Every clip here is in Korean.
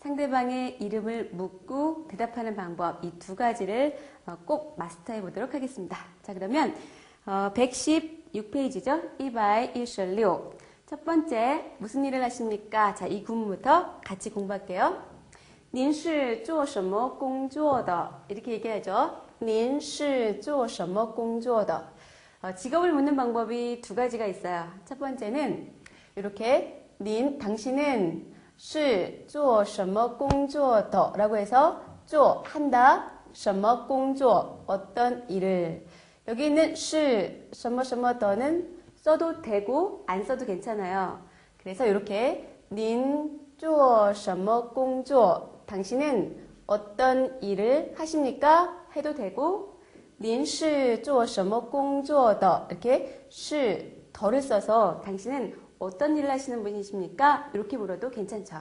상대방의 이름을 묻고 대답하는 방법, 이 두 가지를 어, 꼭 마스터해 보도록 하겠습니다. 자, 그러면 116페이지죠? 어, 이바이 일셜리오. 첫 번째, 무슨 일을 하십니까? 자, 이 구문부터 같이 공부할게요. 您是做什么工作的? 이렇게 얘기하죠. 您是做什么工作的? 어, 직업을 묻는 방법이 두 가지가 있어요. 첫 번째는 이렇게 닌 당신은 是做什么工作的 라고 해서 做 한다 什么工作 어떤 일을 여기 있는 是什么什么더는 써도 되고 안 써도 괜찮아요. 그래서 이렇게 닌做什么工作 당신은 어떤 일을 하십니까? 해도 되고 您是做什么工作的 이렇게 是 덜을 써서 당신은 어떤 일을 하시는 분이십니까? 이렇게 물어도 괜찮죠.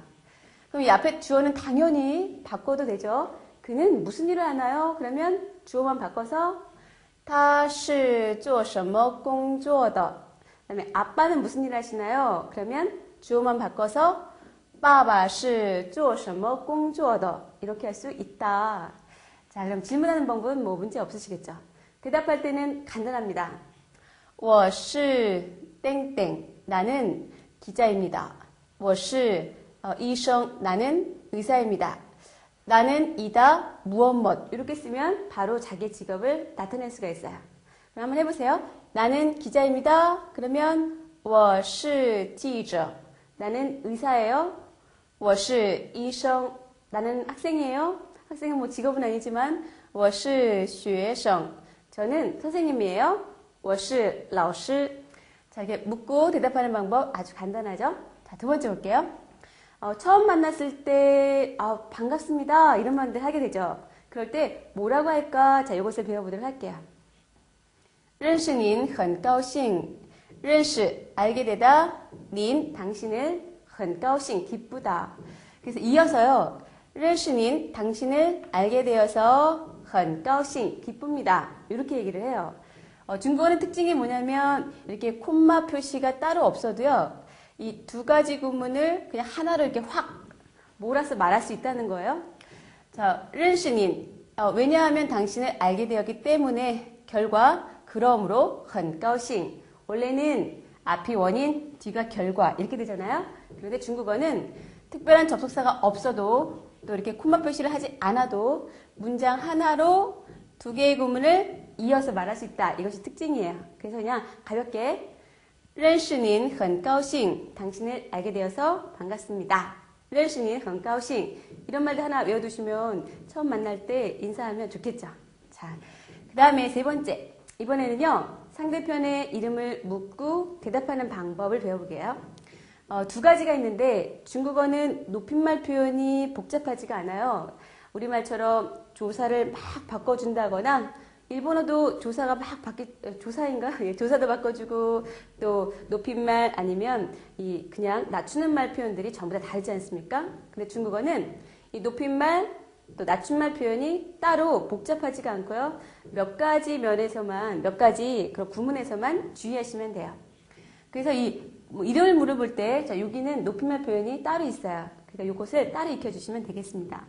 그럼 이 앞에 주어는 당연히 바꿔도 되죠. 그는 무슨 일을 하나요? 그러면 주어만 바꿔서 他是做什么工作的? 그다음에 아빠는 무슨 일 하시나요? 그러면 주어만 바꿔서 爸爸是做什么工作的? 이렇게 할 수 있다. 자, 그럼 질문하는 방법은 뭐 문제 없으시겠죠? 대답할 때는 간단합니다. 我是땡땡 나는 기자입니다. 我是 어, 이성 나는 의사입니다. 나는 이다 무엇 뭐 이렇게 쓰면 바로 자기 직업을 나타낼 수가 있어요. 그럼 한번 해보세요. 나는 기자입니다. 그러면 我是记者 나는 의사예요. 我是医生 나는 학생이에요. 학생은 뭐 직업은 아니지만 我是学生 저는 선생님이에요. 我是老师 자, 이렇게 묻고 대답하는 방법 아주 간단하죠? 자, 두 번째 볼게요. 어, 처음 만났을 때, 아, 반갑습니다. 이런 말들 하게 되죠. 그럴 때 뭐라고 할까? 자, 이것을 배워보도록 할게요. 认识您很高兴.认识, 알게 되다. 닌, 당신을, 很高兴, 기쁘다. 그래서 이어서요. 认识您, 당신을 알게 되어서 很高兴, 기쁩니다. 이렇게 얘기를 해요. 어, 중국어는 특징이 뭐냐면 이렇게 콤마 표시가 따로 없어도요. 이 두 가지 구문을 그냥 하나로 이렇게 확 몰아서 말할 수 있다는 거예요. 자, 른신인. 어, 왜냐하면 당신을 알게 되었기 때문에 결과 그러므로 헌가오싱 원래는 앞이 원인, 뒤가 결과 이렇게 되잖아요. 그런데 중국어는 특별한 접속사가 없어도 또 이렇게 콤마 표시를 하지 않아도 문장 하나로 두 개의 구문을 이어서 말할 수 있다. 이것이 특징이에요. 그래서 그냥 가볍게 认识您很高兴 당신을 알게 되어서 반갑습니다. 认识您很高兴 이런 말도 하나 외워두시면 처음 만날 때 인사하면 좋겠죠. 자, 그 다음에 세 번째 이번에는요 상대편의 이름을 묻고 대답하는 방법을 배워보게요. 어, 두 가지가 있는데 중국어는 높임말 표현이 복잡하지가 않아요. 우리말처럼 조사를 막 바꿔준다거나 일본어도 조사가 막 바뀌, 조사인가? 예, 조사도 바꿔주고, 또 높임말 아니면 이 그냥 낮추는 말 표현들이 전부 다 다르지 않습니까? 근데 중국어는 이 높임말, 또 낮춤말 표현이 따로 복잡하지가 않고요. 몇 가지 면에서만, 몇 가지 그런 구문에서만 주의하시면 돼요. 그래서 이 뭐 이름을 물어볼 때, 자, 여기는 높임말 표현이 따로 있어요. 그러니까 이것을 따로 익혀주시면 되겠습니다.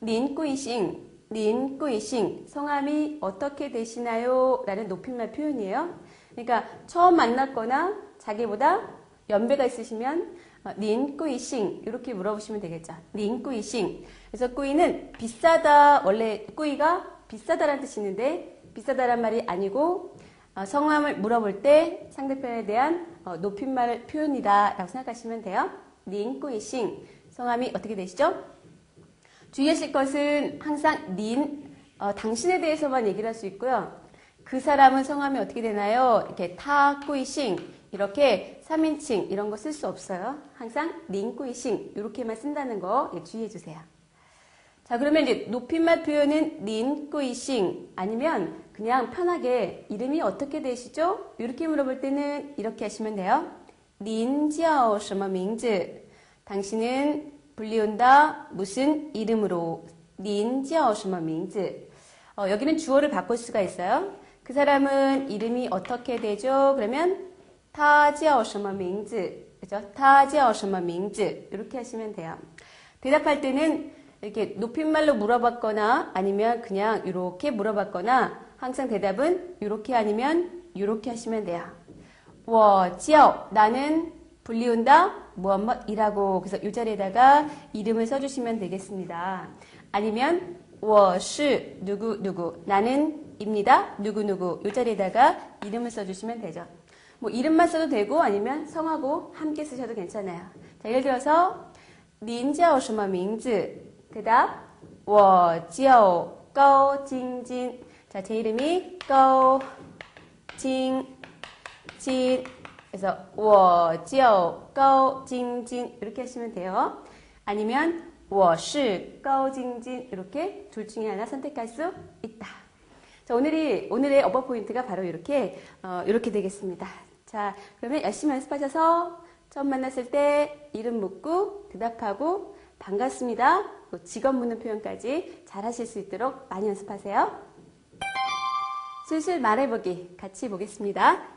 린꾸이싱, 린 꾸이싱 성함이 어떻게 되시나요? 라는 높임말 표현이에요. 그러니까 처음 만났거나 자기보다 연배가 있으시면 린 꾸이싱 이렇게 물어보시면 되겠죠. 린 꾸이싱 그래서 꾸이는 비싸다 원래 꾸이가 비싸다라는 뜻이 있는데 비싸다란 말이 아니고 어, 성함을 물어볼 때 상대편에 대한 어, 높임말 표현이다 라고 생각하시면 돼요. 린 꾸이싱 성함이 어떻게 되시죠? 주의하실 것은 항상 닌, 어, 당신에 대해서만 얘기를 할 수 있고요. 그 사람은 성함이 어떻게 되나요? 이렇게 타, 꾸이싱, 이렇게 3인칭 이런 거 쓸 수 없어요. 항상 닌, 꾸이싱 이렇게만 쓴다는 거 주의해 주세요. 자, 그러면 이제 높임말 표현은 린, 꾸이싱 아니면 그냥 편하게 이름이 어떻게 되시죠? 이렇게 물어볼 때는 이렇게 하시면 돼요. 린, 지ao, 什么名字? 당신은 불리운다 무슨 이름으로? 린, 지ao, 什么名字? 어, 여기는 주어를 바꿀 수가 있어요. 그 사람은 이름이 어떻게 되죠? 그러면 他叫什么名字? 그죠? 他叫什么名字? 이렇게 하시면 돼요. 대답할 때는 이렇게 높임말로 물어봤거나 아니면 그냥 이렇게 물어봤거나 항상 대답은 이렇게 아니면 이렇게 하시면 돼요. 我叫 나는 불리운다 무엇뭐이라고 그래서 이 자리에다가 이름을 써주시면 되겠습니다. 아니면 我是 누구 누구 나는 입니다 누구 누구 이 자리에다가 이름을 써주시면 되죠. 뭐 이름만 써도 되고 아니면 성하고 함께 쓰셔도 괜찮아요. 자 예를 들어서 您叫什么名字? 대답 我叫高晶晶. 자, 제 이름이高晶晶. 그래서 워지어 꺼징징 이렇게 하시면 돼요. 아니면 워시 꺼징징 이렇게 둘 중에 하나 선택할 수 있다. 자, 오늘이 오늘의 어버 포인트가 바로 이렇게 어, 이렇게 되겠습니다. 자, 그러면 열심히 연습하셔서 처음 만났을 때 이름 묻고 대답하고 반갑습니다. 직업 묻는 표현까지 잘 하실 수 있도록 많이 연습하세요. 슬슬 말해보기 같이 보겠습니다.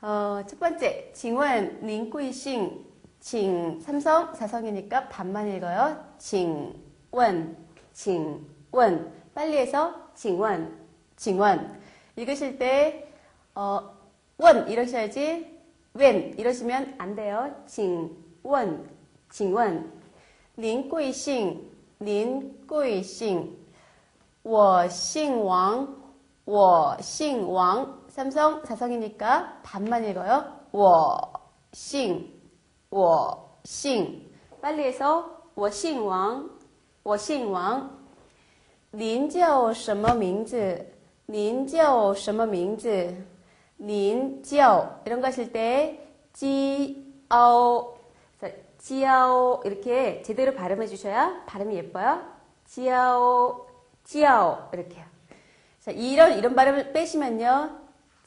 어, 첫 번째, 징원, 링꾸이싱, 징, 삼성, 사성이니까 반만 읽어요. 징원, 징원. 빨리 해서 징원, 징원. 읽으실 때, 어, 원 이러셔야지 웬 이러시면 안 돼요. 징원, 징원. 林贵姓, 林贵姓. 我姓王,我姓王. 삼성, 사성이니까 반만 읽어요. 我姓, 我姓. 빨리 해서 我姓王,我姓王. 您叫什么名字?您叫什么名字?린叫 이런 거 하실 때 지아오 지아오 이렇게 제대로 발음해 주셔야 발음이 예뻐요. 지아오 지아오 이렇게요. 자, 이런 이런 발음을 빼시면요.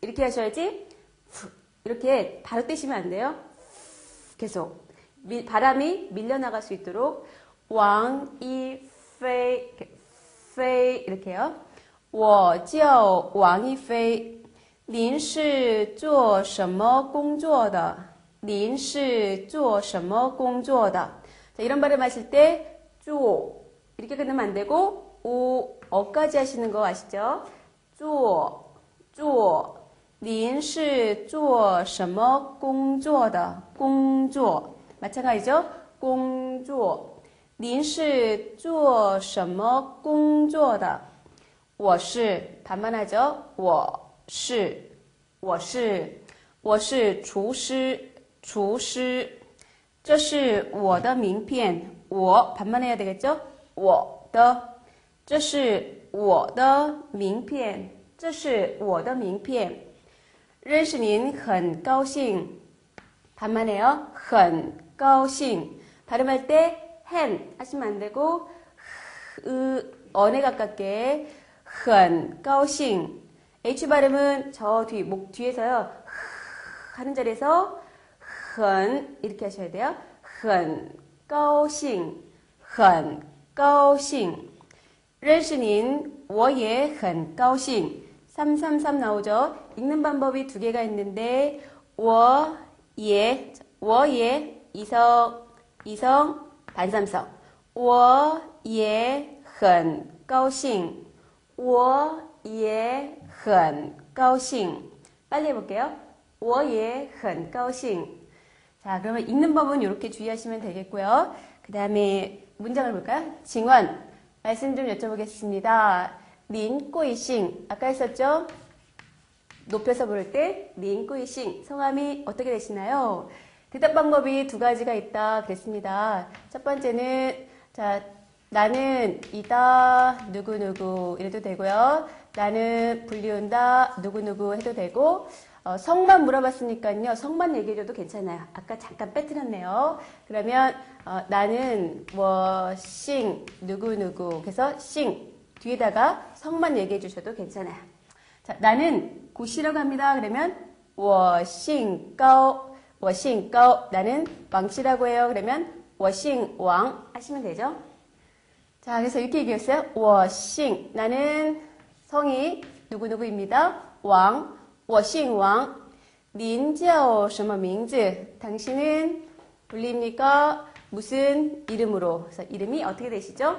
이렇게 하셔야지. 이렇게 바로 떼시면 안 돼요. 계속 바람이 밀려나갈 수 있도록 왕이페이 페이 이렇게요. 我叫王一飞，您是做什么工作的？您是做什么工作的？ 자, 이런 발음 하실 때, 쪼, 이렇게 끝나면 안 되고, 오, 어까지 하시는 거 아시죠? 쪼, 쪼, 您是做什么工作的？工作 마찬가지죠? 工作您是做什么工作的？我是 반만하죠. 我是我是我是厨师厨师这是我的名片我 반만해야 되겠죠. 我的这是我的名片这是我的名片 认识您很高兴 반만해요. 很高兴 발음할 때 hen 하시면 안 되고 으 언에 가깝게 很高兴. H 발음은 저 뒤, 목 뒤에서요. 하는 자리에서 很 이렇게 하셔야 돼요. 很高兴,很高兴.认识您,我也很高兴. 333 나오죠. 읽는 방법이 두 개가 있는데 我也,我也 이성, 이성, 반삼성. 我也很高兴.我也很高兴. 빨리 해볼게요. 我也很高兴. 자, 그러면 읽는 법은 이렇게 주의하시면 되겠고요. 그 다음에 문장을 볼까요? 징원. 말씀 좀 여쭤보겠습니다. 린 꾸이싱. 아까 했었죠? 높여서 부를 때, 린 꾸이싱. 성함이 어떻게 되시나요? 대답 방법이 두 가지가 있다 그랬습니다. 첫 번째는, 자, 나는 이다, 누구누구 이래도 되고요. 나는 불리운다, 누구누구 해도 되고, 어, 성만 물어봤으니까요. 성만 얘기해줘도 괜찮아요. 아까 잠깐 빼뜨렸네요. 그러면 어, 나는 워싱 누구누구 그래서 싱 뒤에다가 성만 얘기해 주셔도 괜찮아요. 자, 나는 고시라고 합니다. 그러면 워싱꺼 워싱꺼 나는 왕씨라고 해요. 그러면 워싱왕 하시면 되죠. 자, 그래서 이렇게 얘기했어요. 워싱 나는 성이 누구누구입니다. 왕 我姓王.您叫什么名字? 당신은 불립니까? 무슨 이름으로? 그래서 이름이 어떻게 되시죠?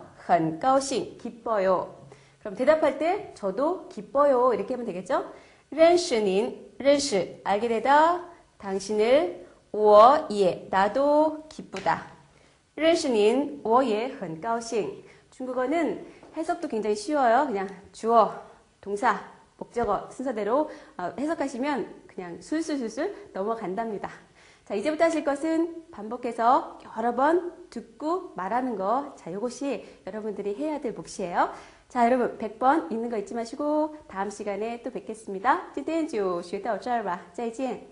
很高兴 기뻐요. 그럼 대답할 때 저도 기뻐요 이렇게 하면 되겠죠? 认识您,认识 알게 되다, 당신을 我也 나도 기쁘다. 认识您,我也很高兴. 중국어는 해석도 굉장히 쉬워요. 그냥 주어, 동사, 목적어 순서대로 어, 해석하시면 그냥 술술술술 넘어간답니다. 자, 이제부터 하실 것은 반복해서 여러 번 듣고 말하는 거. 자, 이것이 여러분들이 해야 될 몫이에요. 자, 여러분 100번 읽는 거 잊지 마시고 다음 시간에 또 뵙겠습니다. 今天就学到这儿吧.再见.